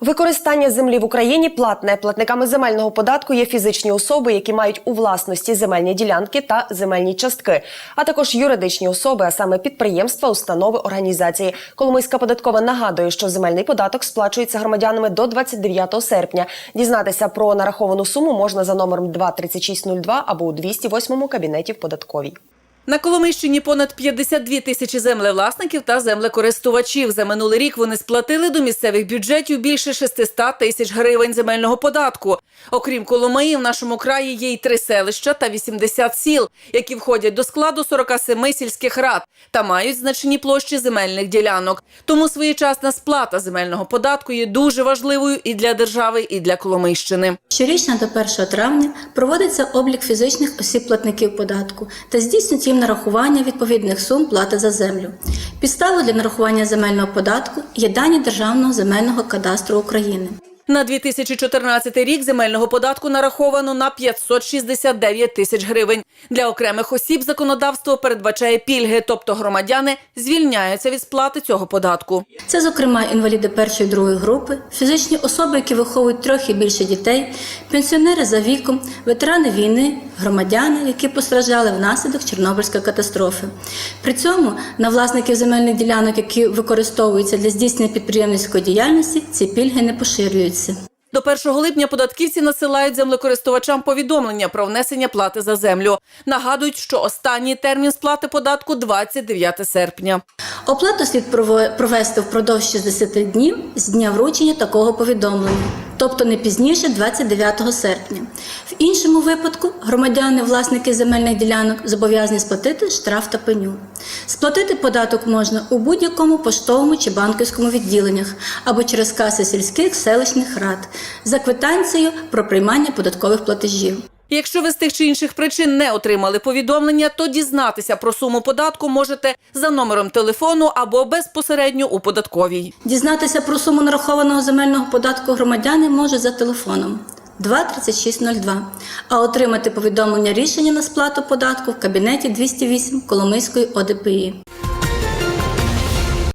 Використання землі в Україні платне. Платниками земельного податку є фізичні особи, які мають у власності земельні ділянки та земельні частки, а також юридичні особи, а саме підприємства, установи, організації. Коломийська податкова нагадує, що земельний податок сплачується громадянами до 29 серпня. Дізнатися про нараховану суму можна за номером 23602 або у 208 кабінеті в податковій. На Коломийщині понад 52 тисячі землевласників та землекористувачів. За минулий рік вони сплатили до місцевих бюджетів більше 600 тисяч гривень земельного податку. Окрім Коломиї, в нашому краї є й три селища та 80 сіл, які входять до складу 47 сільських рад та мають значні площі земельних ділянок. Тому своєчасна сплата земельного податку є дуже важливою і для держави, і для Коломийщини. Щорічно до 1 травня проводиться облік фізичних осіб платників податку та здійснюють їм нарахування відповідних сум плати за землю. Підставою для нарахування земельного податку є дані Державного земельного кадастру України. На 2014 рік земельного податку нараховано на 569 тисяч гривень. Для окремих осіб законодавство передбачає пільги, тобто громадяни звільняються від сплати цього податку. Це, зокрема, інваліди першої другої групи, фізичні особи, які виховують трьох і більше дітей, пенсіонери за віком, ветерани війни, громадяни, які постраждали внаслідок Чорнобильської катастрофи. При цьому на власників земельних ділянок, які використовуються для здійснення підприємницької діяльності, ці пільги не поширюються. До 1 липня податківці насилають землекористувачам повідомлення про внесення плати за землю. Нагадують, що останній термін сплати податку 29 серпня. Оплату слід провести впродовж 60 днів з дня вручення такого повідомлення, тобто не пізніше 29 серпня. В іншому випадку громадяни, власники земельних ділянок зобов'язані сплатити штраф та пеню. Сплатити податок можна у будь-якому поштовому чи банківському відділеннях або через каси сільських селищних рад за квитанцією про приймання податкових платежів. Якщо ви з тих чи інших причин не отримали повідомлення, то дізнатися про суму податку можете за номером телефону або безпосередньо у податковій. Дізнатися про суму нарахованого земельного податку громадяни можуть за телефоном 23602, а отримати повідомлення рішення на сплату податку в кабінеті 208 Коломийської ОДПІ.